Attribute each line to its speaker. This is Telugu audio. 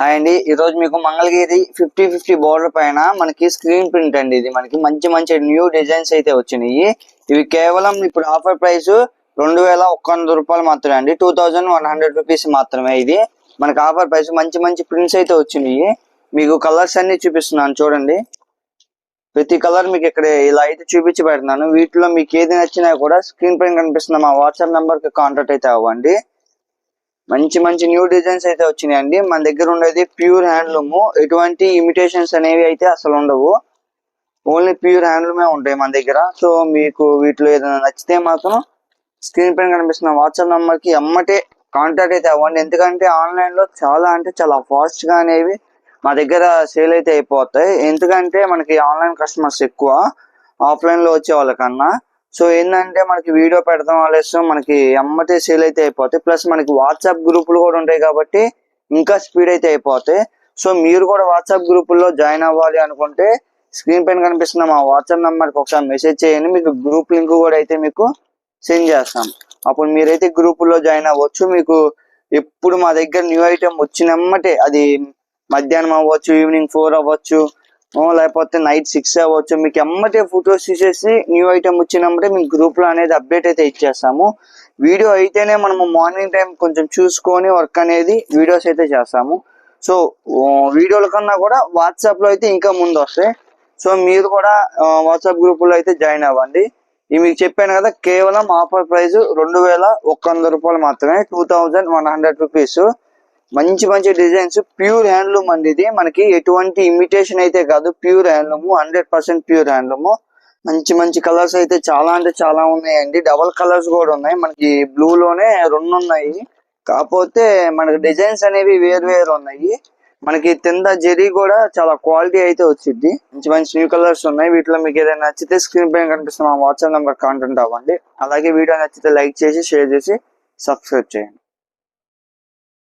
Speaker 1: హాయ్ అండి. ఈ రోజు మీకు మంగళగిరి ఫిఫ్టీ ఫిఫ్టీ బోర్డర్ పైన మనకి స్క్రీన్ ప్రింట్ అండి ఇది. మనకి మంచి మంచి న్యూ డిజైన్స్ అయితే వచ్చినాయి. ఇవి కేవలం ఇప్పుడు ఆఫర్ ప్రైస్ రెండు వేల ఒక్క వంద రూపాయలు మాత్రమే అండి. Two thousand one hundred rupees మాత్రమే ఇది. మనకి ఆఫర్ ప్రైస్ మంచి మంచి ప్రింట్స్ అయితే వచ్చినాయి. మీకు కలర్స్ అన్ని చూపిస్తున్నాను చూడండి. ప్రతి కలర్ మీకు ఇక్కడ ఇలా అయితే చూపించి పెడుతున్నాను. వీటిలో మీకు ఏది నచ్చినా కూడా స్క్రీన్ పైన కనిపిస్తున్న మా వాట్సాప్ నెంబర్కి కాంటాక్ట్ అయితే అవ్వండి. మంచి మంచి న్యూ డిజైన్స్ అయితే వచ్చినాయండి. మన దగ్గర ఉండేది ప్యూర్ హ్యాండ్లూమ్ ఎటువంటి ఇమిటేషన్స్ అనేవి అయితే అసలు ఉండవు. ఓన్లీ ప్యూర్ హ్యాండ్లూమే ఉంటాయి మన దగ్గర. సో మీకు వీటిలో ఏదైనా నచ్చితే మాత్రం స్క్రీన్ పైన కనిపిస్తున్న వాట్సాప్ నెంబర్కి ఎమ్మటే కాంటాక్ట్ అయితే అవ్వండి. ఎందుకంటే ఆన్లైన్లో చాలా అంటే చాలా ఫాస్ట్గా అనేవి మా దగ్గర సేల్ అయితే అయిపోతాయి. ఎందుకంటే మనకి ఆన్లైన్ కస్టమర్స్ ఎక్కువ. ఆఫ్లైన్లో వచ్చే వాళ్ళకన్నా. సో ఏంటంటే మనకి వీడియో పెడతాం ఆలస్యం మనకి ఎమ్మటే సేల్ అయితే అయిపోతాయి. ప్లస్ మనకి వాట్సాప్ గ్రూపులు కూడా ఉంటాయి కాబట్టి ఇంకా స్పీడ్ అయితే అయిపోతాయి. సో మీరు కూడా వాట్సాప్ గ్రూపుల్లో జాయిన్ అవ్వాలి అనుకుంటే స్క్రీన్ పైన కనిపిస్తున్న మా వాట్సాప్ నెంబర్కి ఒకసారి మెసేజ్ చేయండి. మీకు గ్రూప్ లింక్ కూడా అయితే మీకు సెండ్ చేస్తాం. అప్పుడు మీరైతే గ్రూపుల్లో జాయిన్ అవ్వచ్చు. మీకు ఎప్పుడు మా దగ్గర న్యూ ఐటెం వచ్చినమ్మటే అది మధ్యాహ్నం అవ్వచ్చు ఈవినింగ్ ఫోర్ అవ్వచ్చు లేకపోతే నైట్ సిక్స్ అవ్వచ్చు. మీకు ఎమ్మటే ఫొటోస్ తీసేసి న్యూ ఐటమ్ వచ్చినప్పుడే మీకు గ్రూప్లో అనేది అప్డేట్ అయితే ఇచ్చేస్తాము. వీడియో అయితేనే మనము మార్నింగ్ టైం కొంచెం చూసుకొని వర్క్ అనేది వీడియోస్ అయితే చేస్తాము. సో వీడియోల కన్నా కూడా వాట్సాప్లో అయితే ఇంకా ముందు వస్తాయి. సో మీరు కూడా వాట్సాప్ గ్రూప్లో అయితే జాయిన్ అవ్వండి. ఇవి మీకు చెప్పాను కదా కేవలం ఆఫర్ ప్రైస్ రెండు వేల ఒక్క వంద రూపాయలు మాత్రమే two thousand one hundred rupees. మంచి మంచి డిజైన్స్ ప్యూర్ హ్యాండ్లూమ్ అండి ఇది. మనకి ఎటువంటి ఇమిటేషన్ అయితే కాదు pure handloom hundred percent pure handloom. మంచి మంచి కలర్స్ అయితే చాలా అంటే చాలా ఉన్నాయండి. డబల్ కలర్స్ కూడా ఉన్నాయి. మనకి బ్లూ లోనే రెండు ఉన్నాయి. కాకపోతే మనకి డిజైన్స్ అనేవి వేరు వేరు ఉన్నాయి. మనకి కింద జెరీ కూడా చాలా క్వాలిటీ అయితే వచ్చింది. మంచి మంచి న్యూ కలర్స్ ఉన్నాయి. వీటిలో మీకు ఏదైనా నచ్చితే స్క్రీన్ పైన కనిపిస్తున్న మా వాట్సాప్ నెంబర్ కాంటాక్ట్ అవ్వండి. అలాగే వీడియో నచ్చితే లైక్ చేసి షేర్ చేసి సబ్స్క్రైబ్ చేయండి.